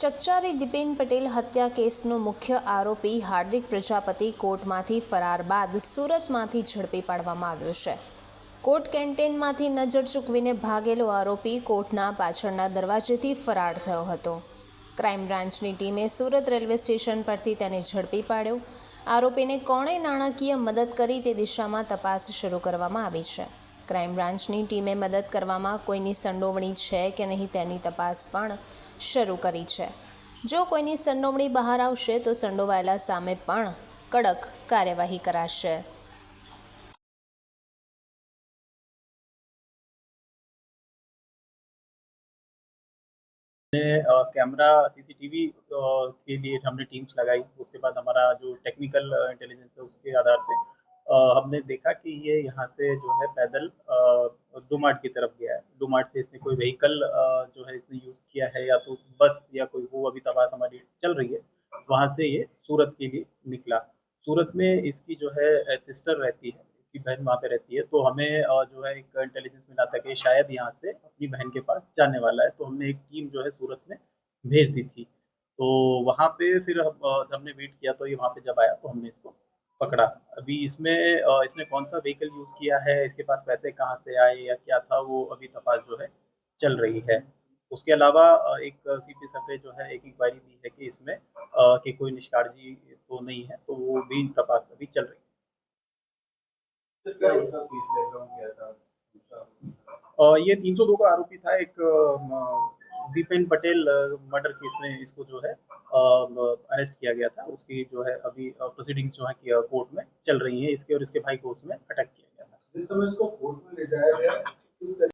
ચકચારી દીપેન પટેલ હત્યા કેસનો મુખ્ય આરોપી હાર્દિક પ્રજાપતિ કોર્ટમાંથી ફરાર બાદ સુરતમાંથી ઝડપી પાડવામાં આવ્યો છે. કોર્ટ કેન્ટીનમાંથી નજર ચૂકવીને ભાગેલો આરોપી કોર્ટના પાછળના દરવાજેથી ફરાર થયો હતો. ક્રાઇમ બ્રાન્ચની ટીમે સુરત રેલવે સ્ટેશન પરથી તેને ઝડપી પાડ્યો. આરોપીને કોણે નાણાકીય મદદ કરી તે દિશામાં તપાસ શરૂ કરવામાં આવી છે. ક્રાઇમ બ્રાન્ચની ટીમે મદદ કરવામાં કોઈની સંડોવણી છે કે નહીં તેની તપાસ પણ શરૂ કરી છે જો કોઈની સંડોવણી બહાર આવશે તો સંડોવાયેલા સામે પણ કડક કાર્યવાહી કરાશે हमने अ, कैमरा सीसीटीवी के लिए हमने टीम्स लगाई उसके बाद हमारा जो टेक्निकल इंटेलिजेंस है उसके आधार पे अ, हमने देखा कि ये यहाँ से जो है पैदल डुमार्ट की तरफ़ गया है। डुमार्ट से इसने कोई व्हीकल जो है इसने यूज़ किया है या तो बस या कोई वो अभी तपास हमारी चल रही है, वहाँ से ये सूरत के लिए निकला। सूरत में इसकी जो है सिस्टर रहती है, इसकी बहन वहाँ पे रहती है तो हमें जो है एक इंटेलिजेंस मिला था कि शायद यहाँ से अपनी बहन के पास जाने वाला है तो हमने एक टीम जो है सूरत में भेज दी थी। तो वहाँ पे फिर हमने वेट किया तो ये वहाँ पे जब आया तो हमने इसको पकड़ा। अभी इसमें अ, इसने कौन सा व्हीकल यूज़ किया है? इसके पास पैसे कहाँ से आए या क्या था? वो अभी तपास जो है चल रही है। उसके अलावा अ, एक सी पी सफे जो है एक इंक्वायरी दी है कि इसमें अ, कि कोई निष्काळजी तो नहीं है तो वो भी तपास अभी चल रही है। अ, ये 302 का आरोपी था एक दीपेन पटेल मर्डर केस में इसको जो है अरेस्ट किया गया था। उसकी जो है अभी प्रोसीडिंग्स जो है कोर्ट में चल रही है। इसके और इसके भाई को उसमें अटक किया गया था। जिस समय इसको कोर्ट में ले जाया गया